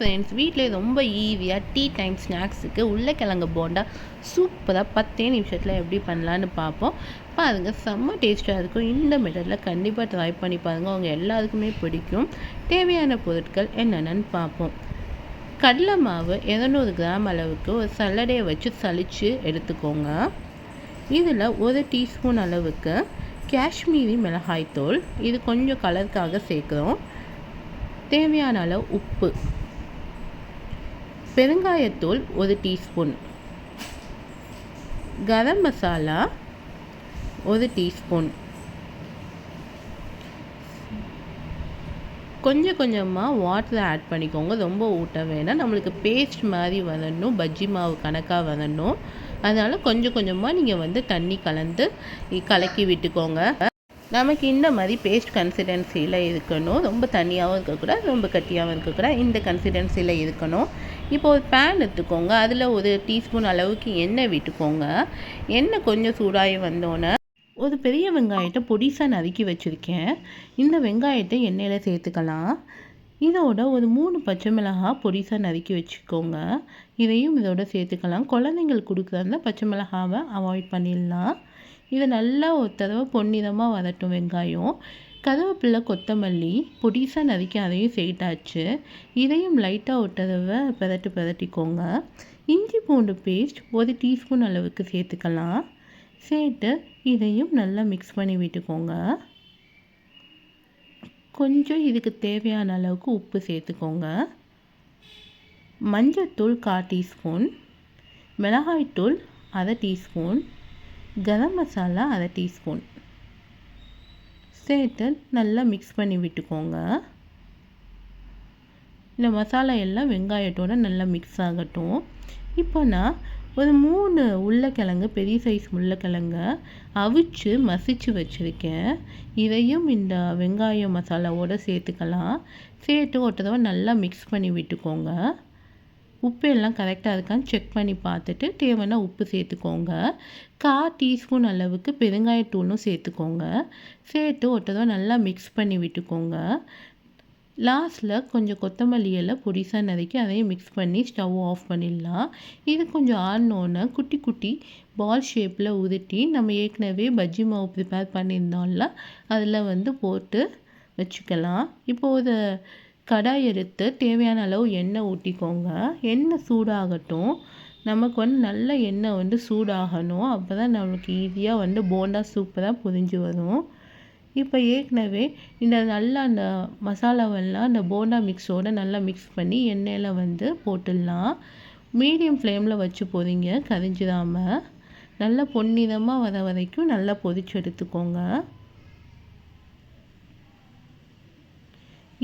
Friends வீட்டிலே ரொம்ப ஈஸியாக டீ டைம் ஸ்நாக்ஸுக்கு உருளைக்கிழங்கு போண்டா சூப்பராக பத்தே நிமிஷத்தில் எப்படி பண்ணலான்னு பார்ப்போம். பாருங்கள் செம்ம டேஸ்ட்டாக இருக்கும். இந்த மெத்தடில் கண்டிப்பாக ட்ரை பண்ணி பாருங்கள் அவங்க எல்லாருக்குமே பிடிக்கும். தேவையான பொருட்கள் என்னென்னு பார்ப்போம். கடலை மாவு இரநூறு கிராம் அளவுக்கு ஒரு சல்லடையை வச்சு சலித்து எடுத்துக்கோங்க. இதில் ஒரு டீஸ்பூன் அளவுக்கு காஷ்மீரி மிளகாய்த்தூள். இது கொஞ்சம் கலருக்காக சேர்க்குறோம். தேவையான அளவு உப்பு. பெருங்காயத்தூள் ஒரு டீஸ்பூன். கரம் மசாலா ஒரு டீஸ்பூன். கொஞ்சம் கொஞ்சமாக வாட்டரை ஆட் பண்ணிக்கோங்க. ரொம்ப ஊட்ட வேணாம். நம்மளுக்கு பேஸ்ட் மாதிரி வரணும் பஜ்ஜி மாவு கணக்காக வரணும் அதனால் கொஞ்சம் கொஞ்சமாக நீங்கள் வந்து தண்ணி கலந்து கலக்கி விட்டுக்கோங்க. நமக்கு இந்த மாதிரி பேஸ்ட் கன்சிடென்சியில் இருக்கணும். ரொம்ப தண்ணியாகவும் இருக்கக்கூடாது. ரொம்ப கட்டியாகவும் இருக்கக்கூடாது. இந்த கன்சிடென்சியில் இருக்கணும். இப்போ ஒரு பேன் எடுத்துக்கோங்க. அதில் ஒரு டீஸ்பூன் அளவுக்கு எண்ணெய் விட்டுக்கோங்க. எண்ணெய் கொஞ்சம் சூடாகி வந்தோன்னே ஒரு பெரிய வெங்காயத்தை பொடிசாக நறுக்கி வச்சுருக்கேன். இந்த வெங்காயத்தை எண்ணெயில் சேர்த்துக்கலாம். இதோட ஒரு மூணு பச்சை மிளகாய் பொடிசாக நறுக்கி வச்சுக்கோங்க. இதையும் இதோட சேர்த்துக்கலாம். குழந்தைங்களுக்கு கொடுக்குற அந்த பச்சை மிளகாவை அவாய்ட் பண்ணிடலாம். இதை நல்லா ஒரு தடவை பொன்னிறமாக வரட்டும் வெங்காயம். கருவேப்பிலை கொத்தமல்லி பொடிசாக நறுக்கி அதையும் சேர்த்தாச்சு. இதையும் லைட்டாக ஒரு தடவை பதட்டு பதட்டிக்கோங்க. இஞ்சி பூண்டு பேஸ்ட் ஒரு டீஸ்பூன் அளவுக்கு சேர்த்துக்கலாம். சேர்த்து இதையும் நல்லா மிக்ஸ் பண்ணி விட்டுக்கோங்க. கொஞ்சம் இதுக்கு தேவையான அளவுக்கு உப்பு சேர்த்துக்கோங்க. மஞ்சத்தூள் கால் டீஸ்பூன் மிளகாய்த்தூள் அரை டீஸ்பூன் கரம் மசாலா அரை டீஸ்பூன் சேர்த்து நல்லா மிக்ஸ் பண்ணி விட்டுக்கோங்க. இந்த மசாலா எல்லாம் வெங்காயத்தோடு நல்லா மிக்ஸ் ஆகட்டும். இப்போ நான் ஒரு மூணு உருளைக்கிழங்கு பெரிய சைஸ் உருளைக்கிழங்க அவிச்சு மசிச்சு வச்சுருக்கேன். இதையும் இந்த வெங்காயம் மசாலாவோடு சேர்த்துக்கலாம். சேர்த்து ஒரு தடவை நல்லா மிக்ஸ் பண்ணி விட்டுக்கோங்க. உப்பு எல்லாம் கரெக்டாக இருக்கான்னு செக் பண்ணி பார்த்துட்டு தேவைன்னா உப்பு சேர்த்துக்கோங்க. கா டீஸ்பூன் அளவுக்கு பெருங்காயத்தூளும் சேர்த்துக்கோங்க. சேர்த்து ஒரு தடவை நல்லா மிக்ஸ் பண்ணி விட்டுக்கோங்க. லாஸ்ட்டில் கொஞ்சம் கொத்தமல்லி எல்லாம் பொடிசாக நறுக்கி அதையும் மிக்ஸ் பண்ணி ஸ்டவ் ஆஃப் பண்ணிடலாம். இது கொஞ்சம் ஆடினோன்னே குட்டி குட்டி பால் ஷேப்பில் உருட்டி நம்ம ஏற்கனவே பஜ்ஜி மாவு ப்ரிப்பேர் பண்ணியிருந்தோம்ல அதில் வந்து போட்டு வச்சுக்கலாம். இப்போது ஒரு கடாய் எடுத்து தேவையான அளவு எண்ணெய் ஊற்றிக்கோங்க எண்ணெய் சூடாகட்டும். நமக்கு வந்து நல்ல எண்ணெய் வந்து சூடாகணும். அப்போ தான் நம்மளுக்கு ஈஸியாக வந்து போண்டா சூப்பராக புரிஞ்சு வரும். இப்போ ஏற்கனவே இந்த நல்லா அந்த மசாலாவெல்லாம் அந்த போண்டா மிக்ஸோடு நல்லா மிக்ஸ் பண்ணி எண்ணெயில் வந்து போட்டுடலாம். மீடியம் ஃப்ளேமில் வச்சு போகிறீங்க கரிஞ்சிடாமல் நல்லா பொன்னிறமாக வர வரைக்கும் நல்லா பொதிச்சு எடுத்துக்கோங்க.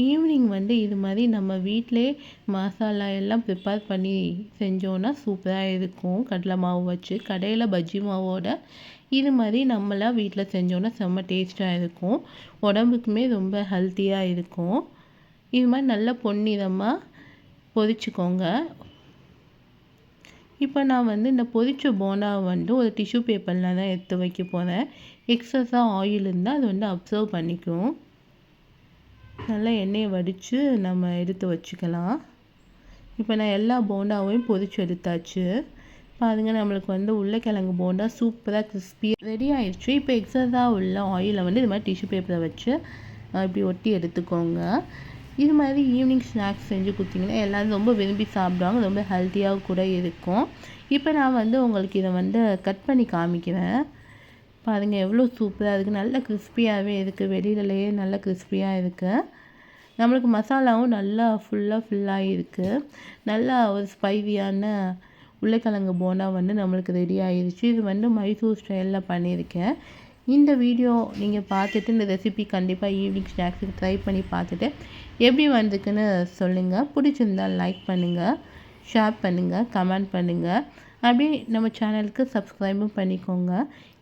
ஈவினிங் வந்து இது மாதிரி நம்ம வீட்டிலே மசாலா எல்லாம் ப்ரிப்பேர் பண்ணி செஞ்சோன்னா சூப்பராக இருக்கும். கடலை மாவு வச்சு கடையில் பஜ்ஜி மாவோட இது மாதிரி நம்மளாம் வீட்டில் செஞ்சோன்னா செம்ம டேஸ்ட்டாக இருக்கும். உடம்புக்குமே ரொம்ப ஹெல்த்தியாக இருக்கும். இது மாதிரி நல்லா பொன்னிறமாக பொரிச்சுக்கோங்க. இப்போ நான் வந்து இந்த பொரிச்ச போனா வந்து ஒரு டிஷ்யூ பேப்பரில் தான் எடுத்து வைக்க போகிறேன் எக்ஸஸாக ஆயில் இருந்தால் அது வந்து அப்சர்வ் பண்ணிக்கும். நல்லா எண்ணெயை வடித்து நம்ம எடுத்து வச்சுக்கலாம். இப்போ நான் எல்லா போண்டாவையும் பொதிச்சு எடுத்தாச்சு. பாருங்க நம்மளுக்கு வந்து உருளைக்கிழங்கு போண்டா சூப்பராக கிறிஸ்பி ரெடி ஆயிடுச்சு இப்போ எக்ஸஸாக உள்ள ஆயிலை வந்து இது மாதிரி டிஷ்யூ பேப்பரை வச்சு இப்படி ஒட்டி எடுத்துக்கோங்க. இது மாதிரி ஈவினிங் ஸ்நாக்ஸ் செஞ்சு கொடுத்தீங்கன்னா எல்லோரும் ரொம்ப விரும்பி சாப்பிடுவாங்க. ரொம்ப ஹெல்த்தியாக கூட இருக்கும். இப்போ நான் வந்து உங்களுக்கு இதை வந்து கட் பண்ணி காமிக்கிறேன். பாருங்கள் எவ்வளோ சூப்பராக இருக்குது நல்ல கிறிஸ்பியாகவே இருக்குது வெளியிலலையே நல்ல கிறிஸ்பியாக இருக்குது நம்மளுக்கு மசாலாவும் நல்லா ஃபுல்லாக ஃபில்லாக இருக்குது நல்லா ஒரு ஸ்பைவியான உருளைக்கிழங்கு போனா வந்து நம்மளுக்கு ரெடி ஆயிடுச்சு இது வந்து மைசூர் ஸ்டைலில் பண்ணியிருக்கேன். இந்த வீடியோ நீங்கள் பார்த்துட்டு இந்த ரெசிபி கண்டிப்பாக ஈவினிங் ஸ்நாக்ஸுக்கு ட்ரை பண்ணி பார்த்துட்டு எப்படி வந்திருக்குன்னு சொல்லுங்கள் பிடிச்சிருந்தால் லைக் பண்ணுங்கள் ஷேர் பண்ணுங்கள் கமெண்ட் பண்ணுங்கள் அப்படியே நம்ம சேனலுக்கு சப்ஸ்கிரைபும் பண்ணிக்கோங்க.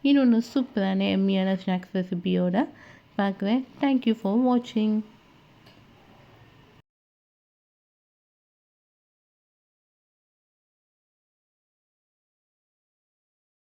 இன்னொன்று சூப்பரான எம்மியான ஸ்நாக்ஸ் ரெசிபியோட பார்க்குறேன். தேங்க்யூ ஃபார் வாட்சிங்